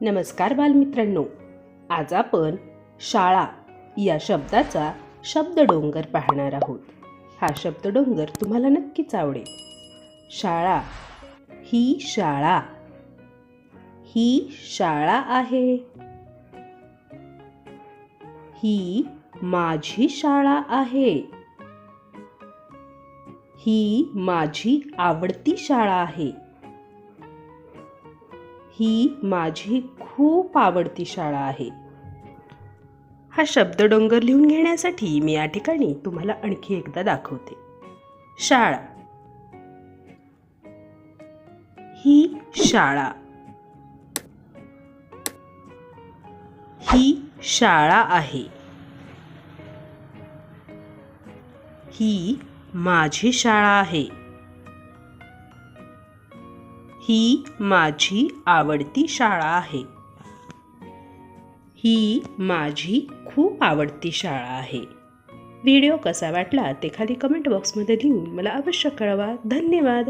नमस्कार बालमित्रांनो. आज आपण शाळा या शब्दाचा शब्द डोंगर पाहणार आहोत. हा शब्द डोंगर तुम्हाला नक्कीच आवडेल. शाळा ही शाळा. ही शाळा आहे. ही माझी शाळा आहे. ही माझी आवडती शाळा आहे. ही माझी खूप आवडती शाळा आहे. हा शब्द डोंगर लिहून घेण्यासाठी मी या ठिकाणी तुम्हाला आणखी एकदा दाखवते. शाळा. ही शाळा. ही शाळा आहे. ही माझी शाळा आहे. ही माझी आवडती शाळा आहे. ही माझी खूप आवडती शाळा आहे. व्हिडिओ कसा वाटला ते खाली कमेंट बॉक्समध्ये लिहून मला अवश्य कळवा. धन्यवाद.